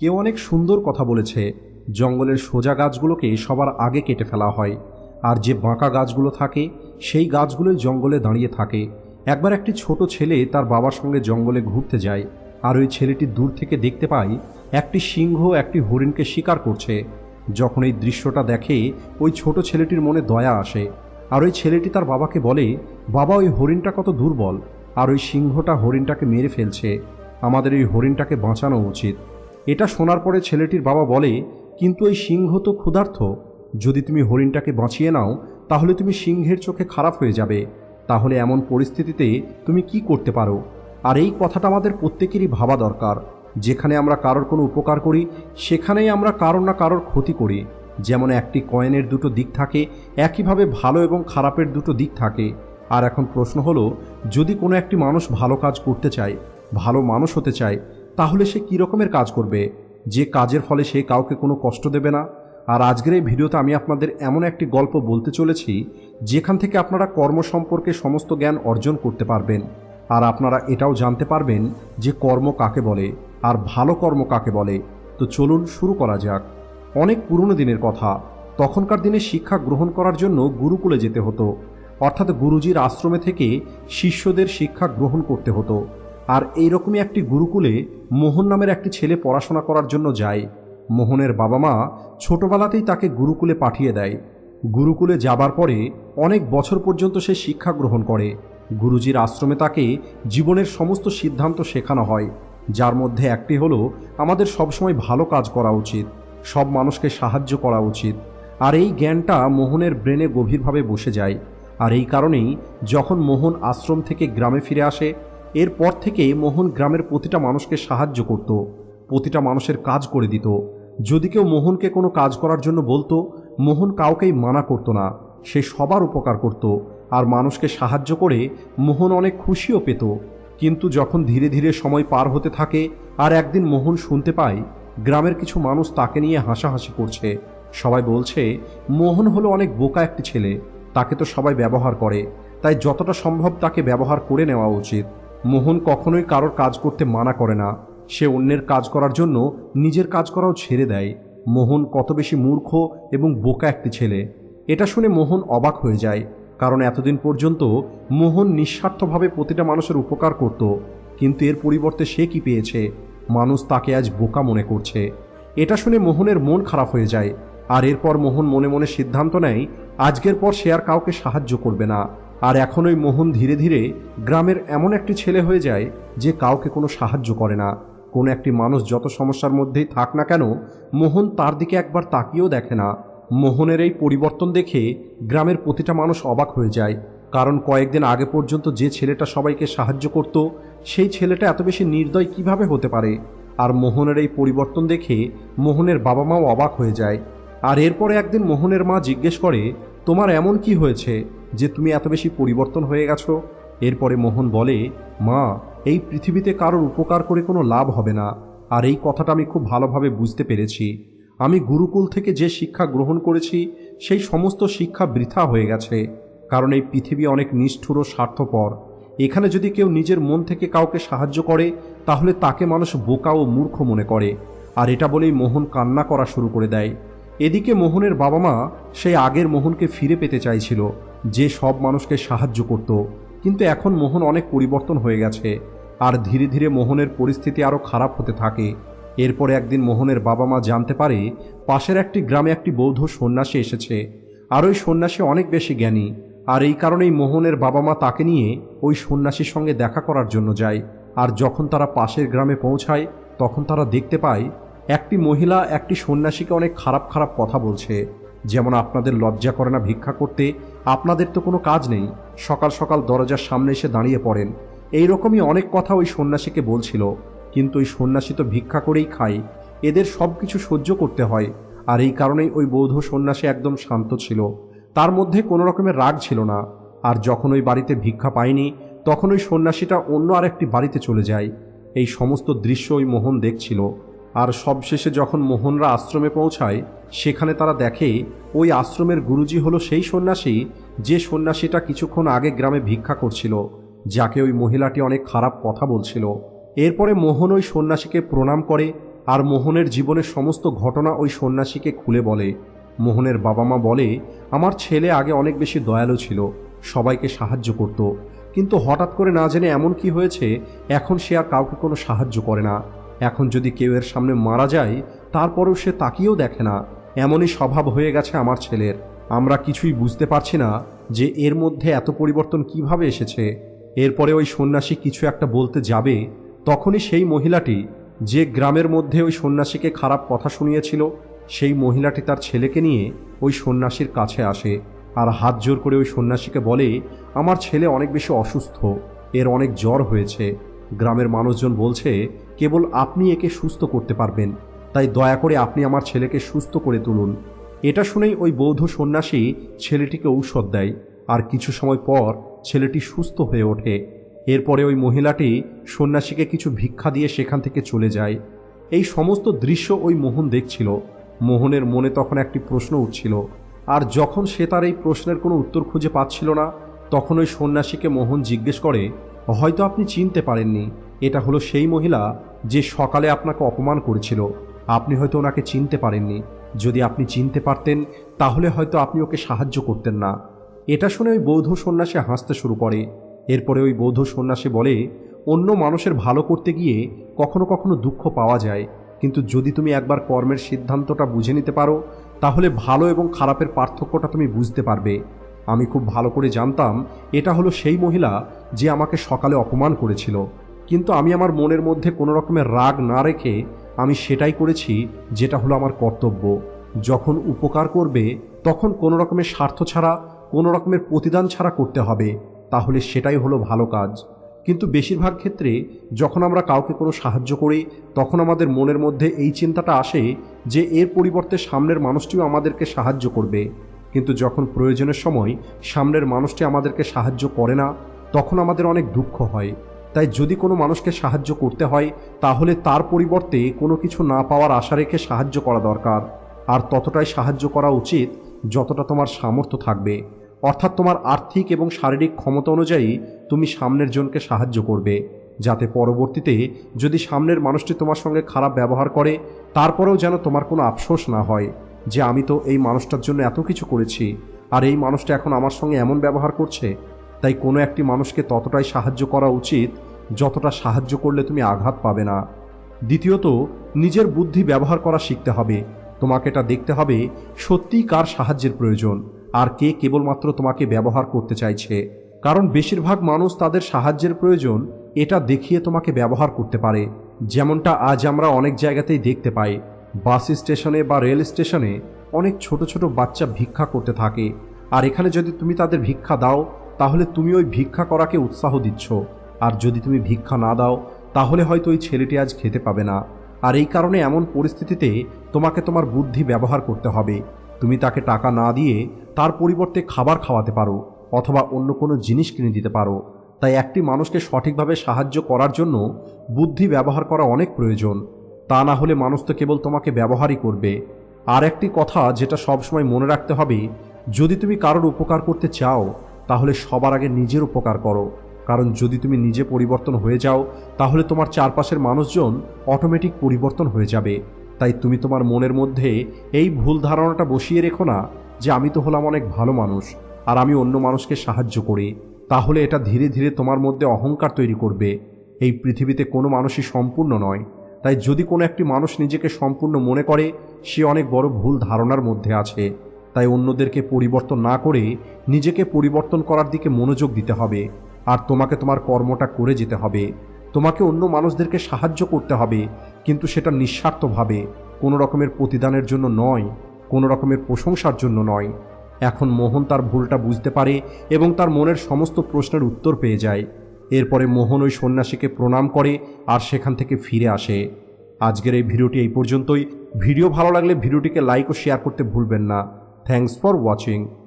কেউ অনেক সুন্দর কথা বলেছে, জঙ্গলের সোজা গাছগুলোকে সবার আগে কেটে ফেলা হয়, আর যে বাঁকা গাছগুলো থাকে, সেই গাছগুলোই জঙ্গলে দাঁড়িয়ে থাকে। একবার একটি ছোট ছেলে তার বাবার সঙ্গে জঙ্গলে ঘুরতে যায়, আর ওই ছেলেটি দূর থেকে দেখতে পায়, একটি সিংহ একটি হরিণকে শিকার করছে। যখন এই দৃশ্যটা দেখে, ওই ছোট ছেলেটির মনে দয়া আসে, আর ওই ছেলেটি তার বাবাকে বলে, বাবা, ওই হরিণটা কত দুর্বল। আর ওই সিংহটা হরিণটাকে মেরে ফেলছে। আমাদের এই হরিণটাকে বাঁচানো উচিত। এটা শোনার পরে ছেলেটির বাবা বলে, কিন্তু এই সিংহ তো ক্ষুধার্থ যদি তুমি হরিণটাকে বাঁচিয়ে নাও, তাহলে তুমি সিংহের চোখে খারাপ হয়ে যাবে। তাহলে এমন পরিস্থিতিতে তুমি কি করতে পারো? আর এই কথাটা আমাদের প্রত্যেকেরই ভাবা দরকার। যেখানে আমরা কারোর কোনো উপকার করি, সেখানেই আমরা কারোর না কারোর ক্ষতি করি। যেমন একটি কয়েনের দুটো দিক থাকে, একইভাবে ভালো এবং খারাপের দুটো দিক থাকে। আর এখন প্রশ্ন হলো, যদি কোনো একটি মানুষ ভালো কাজ করতে চায়, ভালো মানুষ হতে চায় তাহলে সে কী রকমের কাজ করবে? যে কাজের ফলে সে কাউকে কোনো কষ্ট দেবে না? আর আজকের এই ভিডিওতে আমি আপনাদের এমন একটি গল্প বলতে চলেছি, যেখান থেকে আপনারা কর্ম সম্পর্কে সমস্ত জ্ঞান অর্জন করতে পারবেন। আর আপনারা এটাও জানতে পারবেন যে কর্ম কাকে বলে, আর ভালো কর্ম কাকে বলে। তো চলুন শুরু করা যাক। অনেক পুরনো দিনের কথা। তখনকার দিনে শিক্ষা গ্রহণ করার জন্য গুরুকুলে যেতে হতো। অর্থাৎ গুরুজির আশ্রমে থেকে শিষ্যদের শিক্ষা গ্রহণ করতে হতো। আর এইরকমই একটি গুরুকুলে মোহন নামের একটি ছেলে পড়াশোনা করার জন্য যায়। মোহনের বাবা মা ছোটবেলাতেই তাকে গুরুকুলে পাঠিয়ে দেয়। গুরুকুলে যাবার পরে অনেক বছর পর্যন্ত সে শিক্ষা গ্রহণ করে। গুরুজির আশ্রমে তাকে জীবনের সমস্ত সিদ্ধান্ত শেখানো হয়। যার মধ্যে একটি হলো, আমাদের সবসময় ভালো কাজ করা উচিত, সব মানুষকে সাহায্য করা উচিত। আর এই জ্ঞানটা মোহনের ব্রেনে গভীরভাবে বসে যায়। আর এই কারণেই যখন মোহন আশ্রম থেকে গ্রামে ফিরে আসে এরপর থেকে মোহন গ্রামের প্রতিটা মানুষকে সাহায্য করত, প্রতিটা মানুষের কাজ করে দিত। যদি কেউ মোহনকে কোনো কাজ করার জন্য বলতো, মোহন কাউকেই মানা করতো না। সে সবার উপকার করত আর মানুষকে সাহায্য করে মোহন অনেক খুশিও পেত। কিন্তু যখন ধীরে ধীরে সময় পার হতে থাকে আর একদিন মোহন শুনতে পায়, গ্রামের কিছু মানুষ তাকে নিয়ে হাসাহাসি করছে। সবাই বলছে, মোহন হলো অনেক বোকা একটি ছেলে। তাকে তো সবাই ব্যবহার করে। তাই যতটা সম্ভব তাকে ব্যবহার করে নেওয়া উচিত। মোহন কখনোই কারোর কাজ করতে মানা করে না। সে অন্যের কাজ করার জন্য নিজের কাজ করাও ছেড়ে দেয়। মোহন কত বেশি মূর্খ এবং বোকা একটি ছেলে। এটা শুনে মোহন অবাক হয়ে যায়, কারণ এতদিন পর্যন্ত মোহন নিঃস্বার্থভাবে প্রতিটা মানুষের উপকার করত, কিন্তু এর পরিবর্তে সে কি পেয়েছে? মানুষ তাকে আজ বোকা মনে করছে। এটা শুনে মোহনের মন খারাপ হয়ে যায়, আর এরপর মোহন মনে মনে সিদ্ধান্ত নেয়, আজকের পর সে আর কাউকে সাহায্য করবে না। আর এখন ওই মোহন ধীরে ধীরে গ্রামের এমন একটি ছেলে হয়ে যায় যে কাউকে কোনো সাহায্য করে না। কোনো একটি মানুষ যত সমস্যার মধ্যেই থাক না কেন, মোহন তার দিকে একবার তাকিয়েও দেখে না। মোহনের এই পরিবর্তন দেখে গ্রামের প্রতিটা মানুষ অবাক হয়ে যায়। কারণ কয়েকদিন আগে পর্যন্ত যে ছেলেটা সবাইকে সাহায্য করত, সেই ছেলেটা এত বেশি নির্দয় কীভাবে হতে পারে? আর মোহনের এই পরিবর্তন দেখে মোহনের বাবা মাও অবাক হয়ে যায়। আর এরপরে একদিন মোহনের মা জিজ্ঞেস করে, তোমার এমন কি হয়েছে? যে তুমি এত বেশি পরিবর্তন হয়ে গেছো? এরপরে মোহন বলে, মা, এই পৃথিবীতে কারোর উপকার করে কোনো লাভ হবে না। আর এই কথাটা আমি খুব ভালোভাবে বুঝতে পেরেছি। আমি গুরুকুল থেকে যে শিক্ষা গ্রহণ করেছি, সেই সমস্ত শিক্ষা বৃথা হয়ে গেছে। কারণ এই পৃথিবী অনেক নিষ্ঠুর ও স্বার্থপর। এখানে যদি কেউ নিজের মন থেকে কাউকে সাহায্য করে, তাহলে তাকে মানুষ বোকা ও মূর্খ মনে করে। আর এটা বলেই মোহন কান্না করা শুরু করে দেয়। এদিকে মোহনের বাবা মা সেই আগের মোহনকে ফিরে পেতে চাইছিল। যে সব মানুষকে সাহায্য করত। কিন্তু এখন মোহন অনেক পরিবর্তন হয়ে গেছে। আর ধীরে ধীরে মোহনের পরিস্থিতি আরও খারাপ হতে থাকে। এরপরে একদিন মোহনের বাবা মা জানতে পারে, পাশের একটি গ্রামে একটি বৌদ্ধ সন্ন্যাসী এসেছে। আর ওই সন্ন্যাসী অনেক বেশি জ্ঞানী। আর এই কারণেই মোহনের বাবা মা তাকে নিয়ে ওই সন্ন্যাসীর সঙ্গে দেখা করার জন্য যায়। আর যখন তারা পাশের গ্রামে পৌঁছায়, তখন তারা দেখতে পায়, একটি মহিলা একটি সন্ন্যাসীকে অনেক খারাপ খারাপ কথা বলছে। যেমন আপনাদের লজ্জা করে না ভিক্ষা করতে, আপনাদের তো কোনো কাজ নেই। সকাল সকাল দরজার সামনে এসে দাঁড়িয়ে পড়েন। এই রকমই অনেক কথা ওই সন্ন্যাসীকে বলছিল, কিন্তু ওই সন্ন্যাসী তো ভিক্ষা করেই খায়। এদের সব কিছু সহ্য করতে হয়। আর এই কারণেই ওই বৌদ্ধ সন্ন্যাসী একদম শান্ত ছিল। তার মধ্যে কোনো রকমের রাগ ছিল না। আর যখন ওই বাড়িতে ভিক্ষা পায়নি, তখন ওই সন্ন্যাসীটা অন্য আরেকটি বাড়িতে চলে যায়। এই সমস্ত দৃশ্য ওই মোহন দেখছিল। আর সবশেষে যখন মোহনরা আশ্রমে পৌঁছায়, সেখানে তারা দেখে, ওই আশ্রমের গুরুজি হলো সেই সন্ন্যাসী যে সন্ন্যাসীটা কিছুক্ষণ আগে গ্রামে ভিক্ষা করছিল, যাকে ওই মহিলাটি অনেক খারাপ কথা বলছিল। এরপরে মোহন ওই সন্ন্যাসীকে প্রণাম করে আর মোহনের জীবনের সমস্ত ঘটনা ওই সন্ন্যাসীকে খুলে বলে। মোহনের বাবা মা বলে, আমার ছেলে আগে অনেক বেশি দয়ালু ছিল, সবাইকে সাহায্য করত। কিন্তু হঠাৎ করে না জেনে এমন কি হয়েছে, এখন সে আর কাউকে কোনো সাহায্য করে না। এখন যদি কেউ এর সামনে মারা যায়, তারপরেও সে তাকিয়েও দেখে না। এমনই স্বভাব হয়ে গেছে আমার ছেলের। আমরা কিছুই বুঝতে পারছি না যে এর মধ্যে এত পরিবর্তন কীভাবে এসেছে। এরপরে ওই সন্ন্যাসী কিছু একটা বলতে যাবে, তখনই সেই মহিলাটি যে গ্রামের মধ্যে ওই সন্ন্যাসীকে খারাপ কথা শুনিয়েছিল, সেই মহিলাটি তার ছেলেকে নিয়ে ওই সন্ন্যাসীর কাছে আসে আর হাত জোর করে ওই সন্ন্যাসীকে বলে, আমার ছেলে অনেক বেশি অসুস্থ, এর অনেক জ্বর হয়েছে। গ্রামের মানুষজন বলছে, কেবল আপনি একে সুস্থ করতে পারবেন। তাই দয়া করে আপনি আমার ছেলেকে সুস্থ করে তুলুন। এটা শুনেই ওই বৌদ্ধ সন্ন্যাসী ছেলেটিকে ঔষধ দেয়। আর কিছু সময় পর ছেলেটি সুস্থ হয়ে ওঠে। এরপরে ওই মহিলাটি সন্ন্যাসীকে কিছু ভিক্ষা দিয়ে সেখান থেকে চলে যায়। এই সমস্ত দৃশ্য ওই মোহন দেখছিল। মোহনের মনে তখন একটি প্রশ্ন উঠছিল। আর যখন সে তার এই প্রশ্নের কোনো উত্তর খুঁজে পাচ্ছিল না, তখন ওই সন্ন্যাসীকে মোহন জিজ্ঞেস করে হয়তো আপনি চিনতে পারেননি, এটা হলো সেই মহিলা যে সকালে আপনাকে অপমান করেছিল। আপনি হয়তো ওনাকে চিনতে পারেননি। যদি আপনি চিনতে পারতেন, তাহলে হয়তো আপনি ওকে সাহায্য করতেন না। এটা শুনে ওই বৌদ্ধ সন্ন্যাসী হাসতে শুরু করে। এরপরে ওই বৌদ্ধ সন্ন্যাসী বলে, অন্য মানুষের ভালো করতে গিয়ে কখনো কখনো দুঃখ পাওয়া যায়। কিন্তু যদি তুমি একবার কর্মের সিদ্ধান্তটা বুঝে নিতে পারো, তাহলে ভালো এবং খারাপের পার্থক্যটা তুমি বুঝতে পারবে। আমি খুব ভালো করে জানতাম এটা হলো সেই মহিলা যে আমাকে সকালে অপমান করেছিল। কিন্তু আমি আমার মনের মধ্যে কোনো রকমের রাগ না রেখে আমি সেটাই করেছি যেটা হলো আমার কর্তব্য। যখন উপকার করবে, তখন কোনো রকমের স্বার্থ ছাড়া, কোনো রকমের প্রতিদান ছাড়া করতে হবে, তাহলে সেটাই হলো ভালো কাজ। কিন্তু বেশিরভাগ ক্ষেত্রে যখন আমরা কাউকে কোনো সাহায্য করি, তখন আমাদের মনের মধ্যে এই চিন্তাটা আসে যে এর পরিবর্তে সামনের মানুষটিও আমাদেরকে সাহায্য করবে। কিন্তু যখন প্রয়োজনের সময় সামনের মানুষটি আমাদেরকে সাহায্য করে না, তখন আমাদের অনেক দুঃখ হয়। তাই যদি কোনো মানুষকে সাহায্য করতে হয়, তাহলে তার পরিবর্তে কোনো কিছু না পাওয়ার আশা রেখে সাহায্য করা দরকার। আর ততটাই সাহায্য করা উচিত যতটা তোমার সামর্থ্য থাকবে। অর্থাৎ তোমার আর্থিক এবং শারীরিক ক্ষমতা অনুযায়ী তুমি সামনের জনকে সাহায্য করবে। যাতে পরবর্তীতে যদি সামনের মানুষটি তোমার সঙ্গে খারাপ ব্যবহার করে, তারপরেও যেন তোমার কোনো আফসোস না হয়। যে আমি তো এই মানুষটার জন্য এত কিছু করেছি, আর এই মানুষটা এখন আমার সঙ্গে এমন ব্যবহার করছে, তাই কোনো একটি মানুষকে ততটাই সাহায্য করা উচিত, যতটা সাহায্য করলে তুমি আঘাত পাবে না। দ্বিতীয়ত, নিজের বুদ্ধি ব্যবহার করা শিখতে হবে। তোমাকে এটা দেখতে হবে, সত্যিই কার সাহায্যের প্রয়োজন, আর কে কেবলমাত্র তোমাকে ব্যবহার করতে চাইছে। কারণ বেশিরভাগ মানুষ তাদের সাহায্যের প্রয়োজন, এটা দেখিয়ে তোমাকে ব্যবহার করতে পারে। যেমনটা আজ আমরা অনেক জায়গাতেই দেখতে পাই। বাস স্টেশনে বা রেল স্টেশনে অনেক ছোট ছোট বাচ্চা ভিক্ষা করতে থাকে। আর এখানে যদি তুমি তাদের ভিক্ষা দাও, তাহলে তুমি ওই ভিক্ষা করাকে উৎসাহ দিচ্ছ। আর যদি তুমি ভিক্ষা না দাও, তাহলে হয়তো ওই ছেলেটি আজ খেতে পাবে না। আর এই কারণে এমন পরিস্থিতিতে তোমাকে তোমার বুদ্ধি ব্যবহার করতে হবে। তুমি তাকে টাকা না দিয়ে তার পরিবর্তে খাবার খাওয়াতে পারো, অথবা অন্য কোনো জিনিস কিনে দিতে পারো। তাই একটি মানুষকে সঠিকভাবে সাহায্য করার জন্য বুদ্ধি ব্যবহার করা অনেক প্রয়োজন। তা না হলে মানুষ তো কেবল তোমাকে ব্যবহারই করবে। আর একটি কথা যেটা সবসময় মনে রাখতে হবে, যদি তুমি কারোর উপকার করতে চাও, তাহলে সবার আগে নিজের উপকার করো। কারণ যদি তুমি নিজে পরিবর্তন হয়ে যাও, তাহলে তোমার চারপাশের মানুষজন অটোমেটিক পরিবর্তন হয়ে যাবে। তাই তুমি তোমার মনের মধ্যে এই ভুল ধারণাটা বসিয়ে রেখো না যে আমি তো হলাম অনেক ভালো মানুষ আর আমি অন্য মানুষকে সাহায্য করি। তাহলে এটা ধীরে ধীরে তোমার মধ্যে অহংকার তৈরি করবে। এই পৃথিবীতে কোনো মানুষই সম্পূর্ণ নয়। তাই যদি কোনো একটি মানুষ নিজেকে সম্পূর্ণ মনে করে, সে অনেক বড় ভুল ধারণার মধ্যে আছে। তাই অন্যদেরকে পরিবর্তন না করে নিজেকে পরিবর্তন করার দিকে মনোযোগ দিতে হবে। আর তোমাকে তোমার কর্মটা করে যেতে হবে। তোমাকে অন্য মানুষদেরকে সাহায্য করতে হবে। কিন্তু সেটা নিঃস্বার্থভাবে, কোনো রকমের প্রতিদানের জন্য নয়, কোনো রকমের প্রশংসার জন্য নয়। এখন মোহন তার ভুলটা বুঝতে পারে এবং তার মনের সমস্ত প্রশ্নের উত্তর পেয়ে যায়। এরপরে মোহন ওই সন্ন্যাসীকে প্রণাম করে আর সেখান থেকে ফিরে আসে। আজকের এই ভিডিওটি এই পর্যন্তই। ভিডিও ভালো লাগলে ভিডিওটিকে লাইক ও শেয়ার করতে ভুলবেন না। Thanks for watching